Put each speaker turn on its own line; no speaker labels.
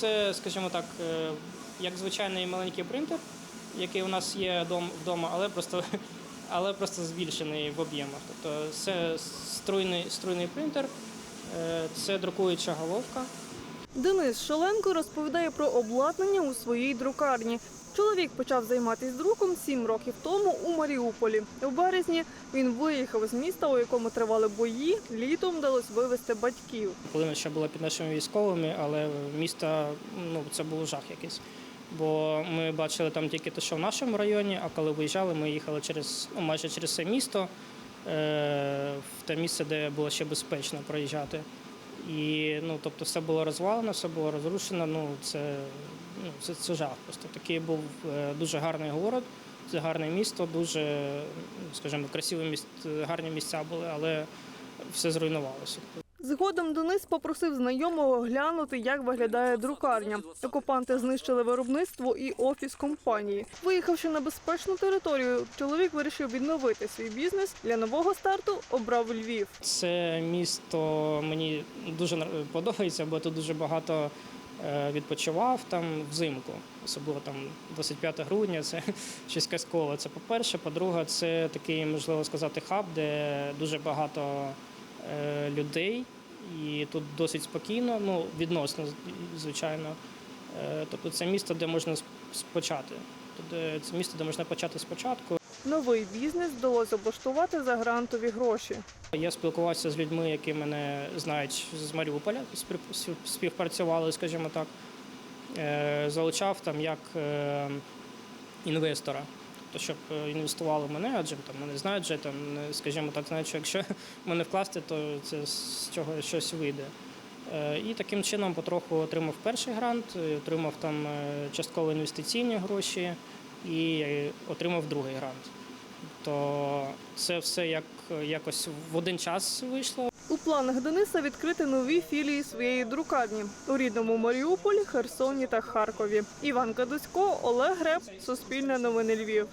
Це, скажімо так, е, як звичайний маленький принтер, який у нас є вдома, але просто, але просто збільшений в об'ємах. Тобто це струйний, струйний принтер, е, це друкуюча головка.
Денис Шаленко розповідає про обладнання у своїй друкарні. Чоловік почав займатися друком сім років тому у Маріуполі. У березні він виїхав з міста, у якому тривали бої. Літом вдалося вивезти батьків.
Половина ще була під нашими військовими, але місто ну, це був жах якийсь. Бо ми бачили там тільки те, що в нашому районі, а коли виїжджали, ми їхали через ну, майже через це місто, е, в те місце, де було ще безпечно проїжджати. І ну, тобто все було розвалено, все було розрушено. Ну, це, ну, це, це жах. Просто такий був е, дуже гарний город, це гарне місто, дуже, скажімо, красиві місць, гарні місця були, але все зруйнувалося.
Згодом Денис попросив знайомого глянути, як виглядає друкарня. Окупанти знищили виробництво і офіс компанії. Виїхавши на безпечну територію, чоловік вирішив відновити свій бізнес. Для нового старту обрав Львів.
Це місто мені дуже подобається, бо тут дуже багато е, відпочивав там взимку, особливо там 25 грудня. Це щось казкове. Це по-перше. По-друге, це такий, можливо сказати, хаб, де дуже багато е, людей, і тут досить спокійно, ну відносно, звичайно. Е, Тобто це місто, де можна сп- спочати. Тобто це місто, де можна почати спочатку.
Новий бізнес вдалося облаштувати за грантові гроші.
Я спілкувався з людьми, які мене знають з Маріуполя, спів- спів- співпрацювали, скажімо так. Е, Залучав там як інвестора, тобто, щоб е, інвестували в мене, адже там мене знають, вже, там, скажімо так, знають, що якщо мене вкласти, то це з чого щось вийде. Е, І таким чином потроху отримав перший грант, е, отримав там частково інвестиційні гроші і отримав другий грант. То це все як якось в один час вийшло.
У планах Дениса відкрити нові філії своєї друкарні у рідному Маріуполі, Херсоні та Харкові. Іван Кадусько, Олег Греб, Суспільне новини Львів.